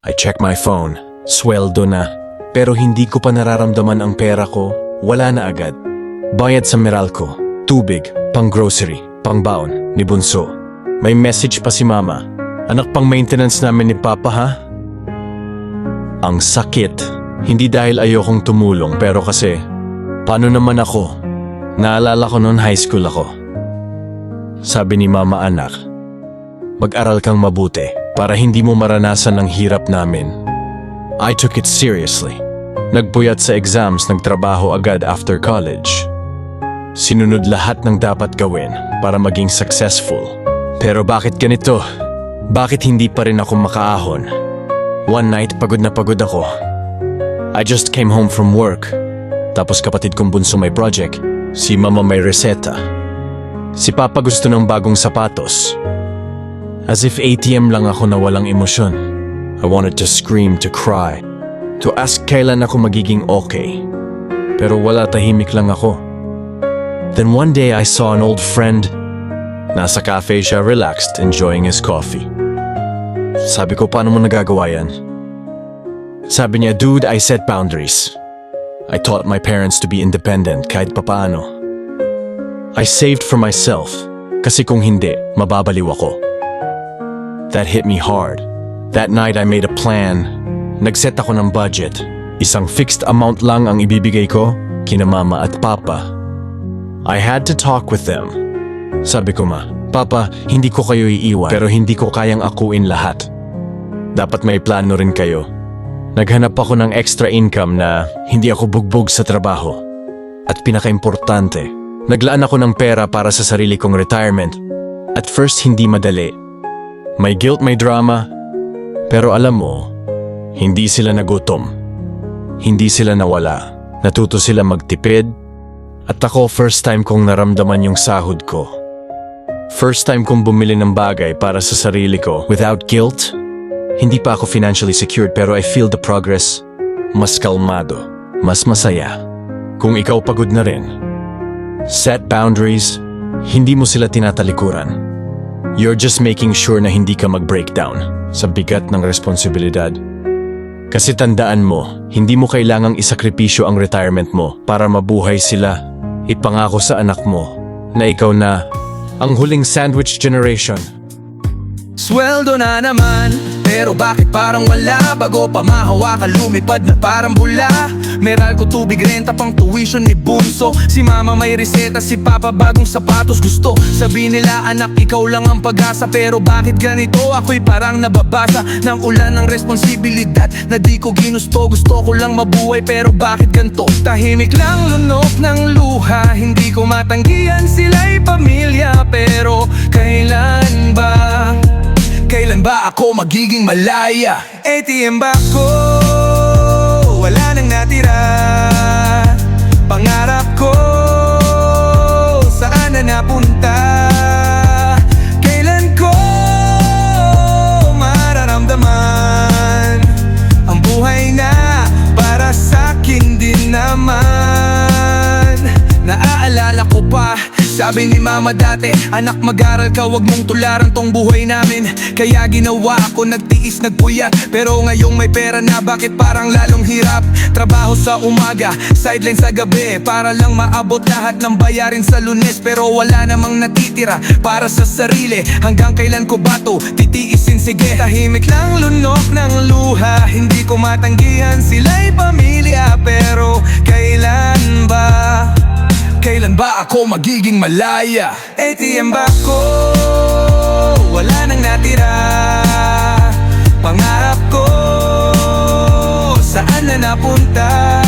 I check my phone. Sweldo na. Pero hindi ko pa nararamdaman ang pera ko. Wala na agad. Bayad sa Meralco. Tubig. Pang grocery. Pang baon. Ni Bunso. May message pa si Mama. Anak pang maintenance namin ni Papa ha? Ang sakit. Hindi dahil ayokong tumulong pero kasi paano naman ako? Naalala ko noon high school ako. Sabi ni Mama anak, mag-aral kang mabuti para hindi mo maranasan ang hirap namin. I took it seriously. Nagpuyat sa exams, nagtrabaho agad after college. Sinunod lahat ng dapat gawin para maging successful. Pero bakit ganito? Bakit hindi pa rin ako makaahon? One night, pagod na pagod ako. I just came home from work. Tapos kapatid kong bunso may project. Si mama may reseta. Si papa gusto ng bagong sapatos. As if ATM lang ako na walang emosyon. I wanted to scream, to cry. To ask kailan ako magiging okay. Pero wala tahimik lang ako. Then one day I saw an old friend. Nasa cafe siya relaxed, enjoying his coffee. Sabi ko, paano mo nagagawa yan? Sabi niya, dude, I set boundaries. I taught my parents to be independent kahit papaano. I saved for myself kasi kung hindi, mababaliw ako. That hit me hard. That night I made a plan. Nagset ako ng budget. Isang fixed amount lang ang ibibigay ko kina mama at papa. I had to talk with them. Sabi ko ma, Papa, hindi ko kayo iiwan pero hindi ko kayang akuin lahat. Dapat may plano rin kayo. Naghanap ako ng extra income na hindi ako bugbog sa trabaho. At pinakaimportante, naglaan ako ng pera para sa sarili kong retirement. At first hindi madali. May guilt, may drama. Pero alam mo, hindi sila nagutom. Hindi sila nawala. Natuto sila magtipid. At ako first time kong naramdaman yung sahod ko. First time kong bumili ng bagay para sa sarili ko without guilt. Hindi pa ako financially secured pero I feel the progress. Mas kalmado, mas masaya. Kung ikaw pagod na rin. Set boundaries, hindi mo sila tinatalikuran. You're just making sure na hindi ka mag-breakdown sa bigat ng responsibilidad. Kasi tandaan mo, hindi mo kailangang isakripisyo ang retirement mo para mabuhay sila. Ipangako sa anak mo na ikaw na ang huling sandwich generation. Sweldo na naman Pero bakit parang wala? Bago pa mahawakan lumipad na parang bula. Meral ko tubig renta pang tuition ni Bunso. Si mama may reseta si papa bagong sapatos gusto. Sabi nila anak ikaw lang ang pag-asa. Pero bakit ganito? Ako'y parang nababasa Ng ulan ng responsibilidad Na di ko ginusto. Gusto ko lang mabuhay pero bakit ganito? Tahimik lang lunok ng luha. Hindi ko matanggihan sila'y pamilya. Pero kailan ba Kailan ba ako magiging malaya? ATM ba ko? Wala nang natira Pangarap ko Saan na napunta? Kailan ko mararamdaman Ang buhay na para sa'kin din naman Naaalala ko pa sabi ni mama dati Anak mag-aral ka wag mong tularan tong buhay namin. Kaya ginawa ako nagtiis nagpuyat. Pero ngayong may pera na bakit parang lalong hirap? Trabaho sa umaga, sideline sa gabi Para lang maabot lahat ng bayarin sa lunes. Pero wala namang natitira para sa sarili. Hanggang kailan ko ba to titiisin? Sige Tahimik lang lunok ng luha. Hindi ko matanggihan sila'y pamilya. Pero kailan magiging malaya? ATM ba ko? Wala nang natira Pangarap ko Saan na napunta?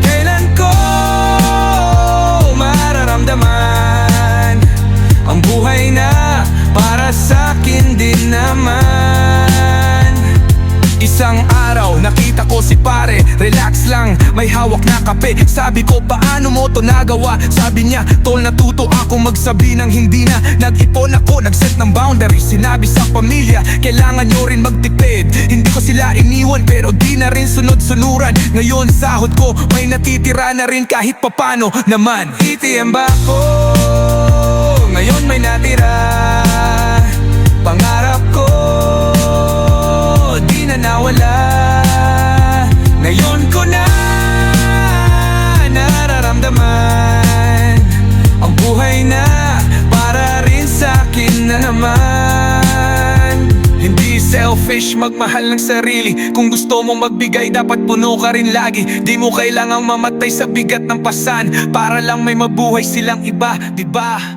Kailan ko mararamdaman Ang buhay na para sa'kin din naman nakita ko si pare. Relax lang, may hawak na kape. Sabi ko paano mo to nagawa? Sabi niya, tol natuto ako magsabi ng hindi na. Nag-ipon ako, nag-set ng boundaries Sinabi sa pamilya, kailangan nyo rin magtipid. Hindi ko sila iniwan pero di na rin sunod-sunuran. Ngayon sahod ko, may natitira na rin kahit papano naman. ATM ba ako? Ngayon may natira selfish magmahal ng sarili. Kung gusto mong magbigay dapat puno ka rin lagi. Di mo kailangang mamatay sa bigat ng pasan. Para lang may mabuhay silang iba, di ba?